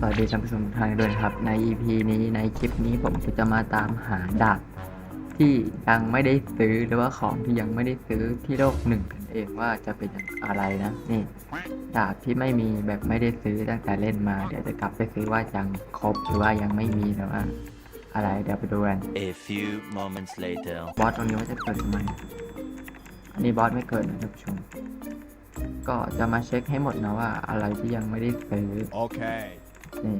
สวัสดีท่านผู้ชมทุกท่านด้วยนะครับ ใน EP นี้ในคลิปนี้ผมก็จะมาตามหาดาบที่ยังไม่ได้ซื้อหรือว่าของที่ยังไม่ได้ซื้อที่โลกหนึ่งกันเองว่าจะเป็นอะไรนะนี่ดาบที่ไม่มีแบบไม่ได้ซื้อตั้งแต่เล่นมาเดี๋ยวจะกลับไปซื้อว่ายังครบหรือว่ายังไม่มีหรือว่าอะไรเดี๋ยวไปดูกัน A few moments later. บอสตรงนี้ว่าจะเกิดทำไมอันนี้บอสไม่เกิดนะท่านผู้ชมก็จะมาเช็คให้หมดนะว่าอะไรที่ยังไม่ได้ซื้อ Okay. นี่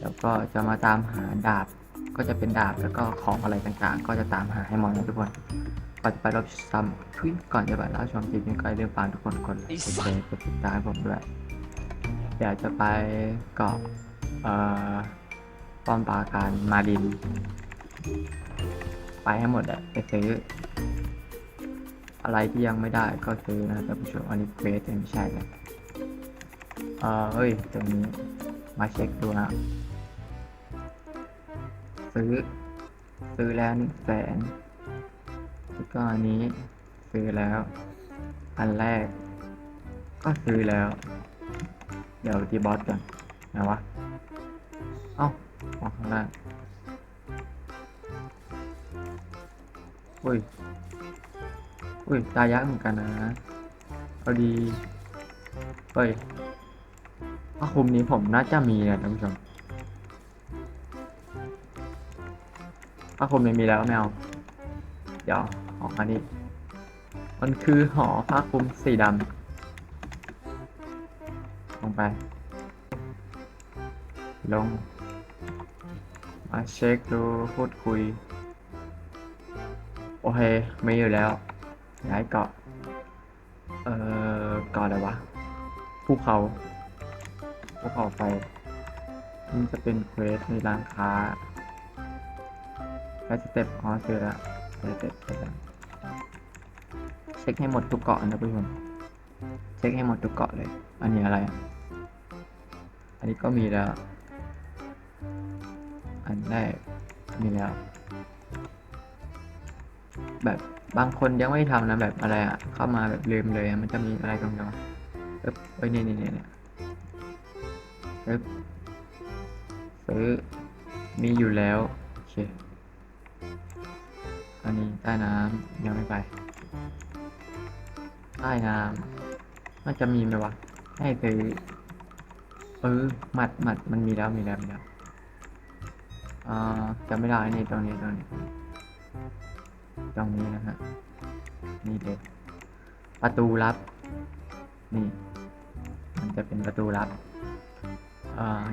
แล้วก็จะมาตามหาดาบก็จะเป็นดาบแล้วก็ของอะไรต่างๆ ก็จะตามหาให้หมดนะทุกคนก่อนจะไปรับซ้ำทุยก่อนจะไปรับชมคลิปนี้ก็อย่าลืมฝากทุกคนกดไลค์กดแชร์กดติดตามให้ผมด้วยเดี๋ยวจะไปเกาะเอ่อป้อมปราการมาดิน ไปให้หมดอะไปซื้อ อะไรที่ยังไม่ได้ก็ซื้อนะท่านผู้ชมอันนี้เควสยังไม่ใช่เลยเออเฮ้ยตรงนี้ มาเช็คดูนะซื้อ ซื้อแล้วหนึ่งแสนแล้วก็อันนี้ ซื้อแล้ว อันแรก ก็ซื้อแล้ว เดี๋ยวตีบอสก่อนนะวะ เอ้าออกข้างล่างอุ้ย อุ้ย ตายยักษ์เหมือนกันนะเอดี เฮ้ย ผ้าคลุมนี้ผมน่าจะมีนะท่านผู้ชมผ้าคลุมนี้มีแล้วแมวเดี๋ยวออกมานี่มันคือหอผ้าคลุมสีดำลงไป ลง มาเช็คดูพูดคุย โอเคมีอยู่แล้วย้ายเกาะ เอ่อเกาะอะไรวะภูเขา ภูเขาไฟมันจะเป็นเควสในร้านค้าแค่สเต็ปอ๋อเจอแล้วสเต็ปเจแล้วเช็คให้หมดทุกเกาะนะผู้ชมเช็คให้หมดทุกเกาะเลย อันนี้อะไร อันนี้ก็มีแล้ว อันแรกมีแล้ว แบบบางคนยังไม่ทำนะแบบอะไรอะเข้ามาแบบลืมเลยอะมันจะมีอะไรตรงนี้ะเอ๊บเอ้ยนี่นี่นี่เนี่ย เอ๊บซื้อ มีอยู่แล้ว โอเค อันนี้ใต้น้ำยังไม่ไป ใต้น้ำน่าจะมีไหมวะ ให้ซื้อเออหมัดหมัดมันมีแล้วมีแล้วมีแล้วอ่าจำไม่ได้นี่ตรงนี้ตรงนี้ ตรงนี้นะฮะ นี่เลยประตูลับ นี่ มันจะเป็นประตูลับ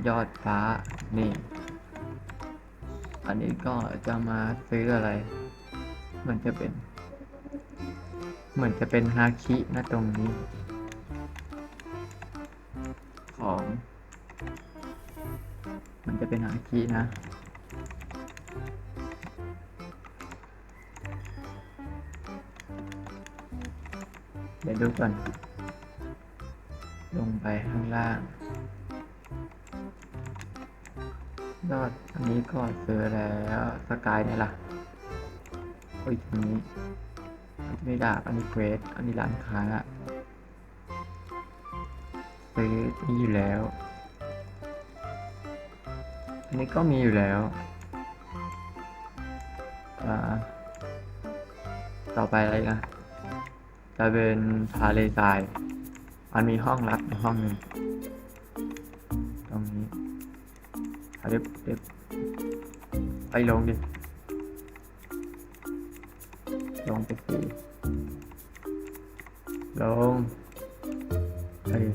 ยอดฟ้านี่ อันนี้ก็จะมาซื้ออะไรมือนจะเป็น เหมือนจะเป็นฮาคินะตรงนี้ ของ มันจะเป็นฮาคินะเดี๋ยวดูก่อน ลงไปข้างล่าง ยอดอันนี้ก็ซื้อแล้วสกายเนี่ยล่ะโอ้ยทีนี้อันนี้ดาบอันนี้เควสอันนี้ร้านค้าซื้อนี่อยู่แล้ว อันนี้ก็มีอยู่แล้วอ่าต่อไปอะไรนะจะเป็นทะเลทราย มันมีห้องลับห้องหนึ่งตรงนี้ เด็บเด็บไปลงดิ ลงไปสิลงเฮ้ย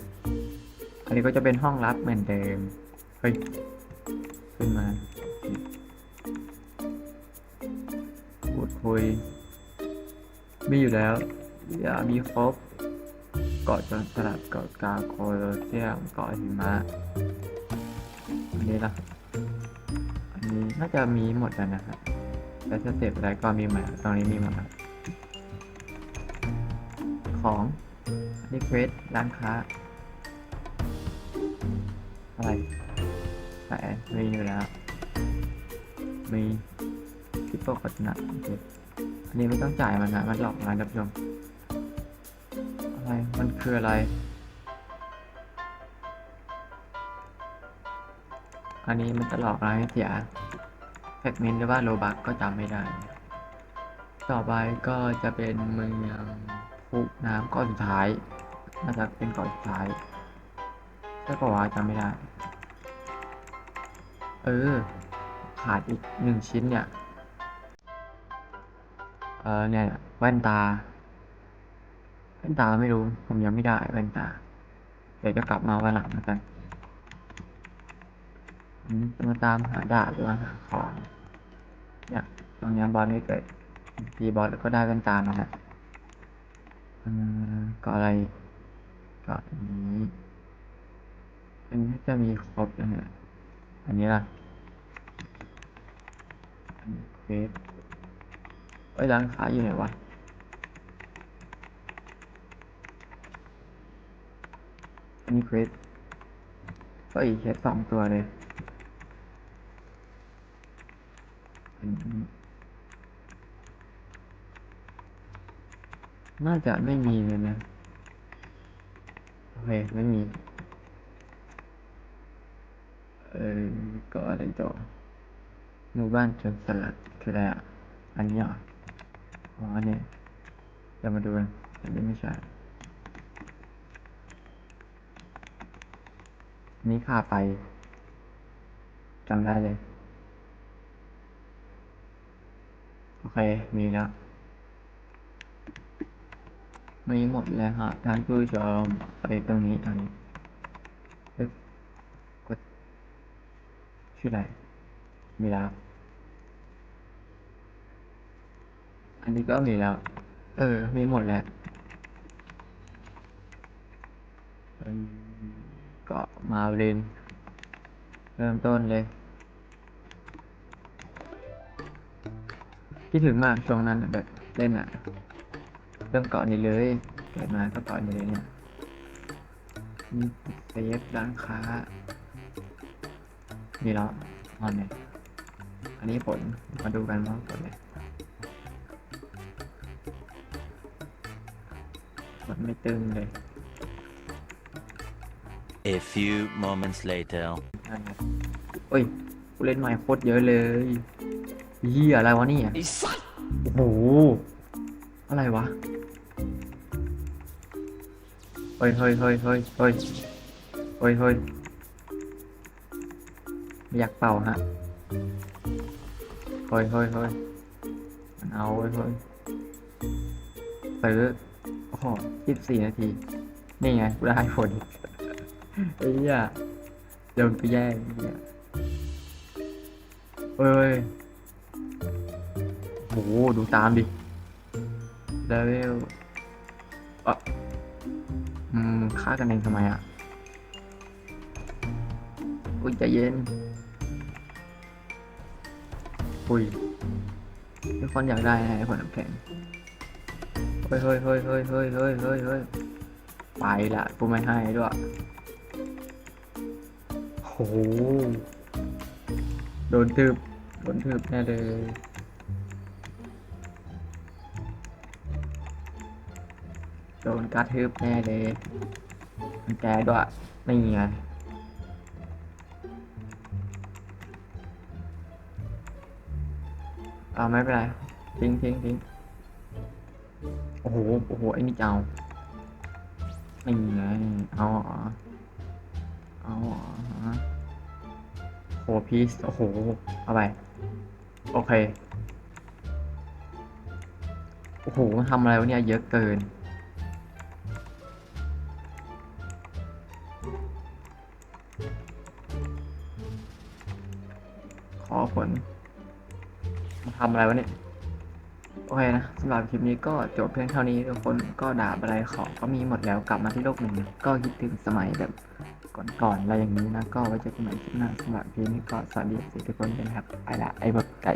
อันนี้ก็จะเป็นห้องลับเหมือนเดิม เฮ้ย ขึ้นมาพูดคุย มีอยู่แล้ว อย่ามีครบ เกาะจนสลัดเกาะกาโคโลเซียม เกาะหิมะ อันนี้ละอันนี้น่าจะมีหมดแล้วนะครับแต่สเต็ปอะไรก็มีหมดตรงนี้มีหมดแล้วของรีเควสร้านค้า อะไรแต่มีอยู่แล้ว มีทิปโปกัตนะอันนี้ไม่ต้องจ่ายมันนะ มันหลอกนะท่านผู้ชมอะไร มันคืออะไร อันนี้มันจะหลอกเราให้เสียแฟกเมนต์หรือว่าโลบักก็จำไม่ได้ ต่อไปก็จะเป็นเมืองพุน้ำก้อนสุดท้ายน่าจะเป็นก้อนสุดท้ายใช่ปะวะจำไม่ได้ เออ ขาดอีกหนึ่งชิ้นเนี่ย เออเนี่ยแว่นตาแว่นตาไม่รู้ ผมยังไม่ได้แว่นตา เดี๋ยวจะกลับมาวันหลังแล้วกัน มาตามหาดาบหรือว่าหาของเนี่ยตรงนี้บอลไม่เกิดตีบอลก็ได้แว่นตามาฮะก็อะไรก็อันนี้อันนี้จะมีครบนะฮะอันนี้ล่ะนนเควสเอ้ยร้านค้าอยู่ไหนวะอันนี้เควสก็อีกแค่สองตัวเลยอั น่าจะไม่มีเลยนะ โอเค ไม่มี เออก็อะไรต่อหมู่บ้านชนสลัดคืออะไรอะ อันนี้เหรออ๋ออันนี้จะมาดูกันอันนี้ไม่ใช่ นี่ค่าไฟจำได้เลย โอ เคมีแล้วมีหมดแล้วฮะท่านผู้ชมไปตรงนี้อันนี้กดชื่ออะไรมีแล้ว อันนี้ก็มีแล้ว เออ มีหมดแล้วก็มาเรียนเริ่มต้นเลย คิดถึงมากช่วงนั้นอะแบบเล่นอะเริ่มเกาะนี้เลยเกิดมาก็เกาะนี้เลยเนี่ยมีเซฟร้านค้ามีแล้วออนเนี่ยอันนี้ผลมาดูกันว่าผลเลยผลไม่ตึงเลย A few moments later. นั่นไงเอ้ยผู้เล่นใหม่โคตรเยอะเลย เฮียอะไรวะเนี่ยโอ้โหอะไรวะเฮ้ยเฮ้ยเฮ้ยเฮ้ยเฮ้ยเฮ้ยเฮ้ยอยากเป่าฮะเฮ้ยเฮ้ยเฮ้ยมันเอาเว้ยเฮ้ยซื้อโอ้โหยี่สิบสี่นาที นี่ไงกูได้ผลไอ้เหี้ยเดินไปแย่งอ้เหี้ยเอ้ย โหดูตามดิเลเวลอะอืมฆ่ากันเองทำไมอะอุ้ยใจเย็นอุ้ยทุกคนอยากได้นะไอ้ผลน้ำแข็งเฮ้ยเฮ้ยเฮ้ยเฮ้ยเฮ้ยเฮ้ยเฮ้ยเฮ้ยไปละกูไม่ให้ด้วยโหโดนทืบโดนทืบแน่เลย โดนกระทืบแน่เลยมันแกด้วยไม่ไงเอาไม่เป็นไรทิ้งทิ้งทิ้งโอ้โห โอ้โห ไอ้นี่เจะเอาไม่ไงเอาเอาเหรอฮะโหพีซโอ้โห เอาไป โอเค โอ้โหมันทำอะไรวะเนี่ย เยอะเกิน ขอผลมาทำอะไรวะเนี่ย โอเคนะสำหรับคลิปนี้ก็จบเพียงเท่านี้ทุกคนก็ด่าอะไรขอก็มีหมดแล้วกลับมาที่โลกหนึ่งก็คิดถึงสมัยแบบก่อนๆอะไรอย่างนี้นะ ก็ไว้เจอกันใหม่คลิปหน้าสำหรับคลิปนี้ก็สวัสดีทุกคนกันครับไปละไอ้แบบไก่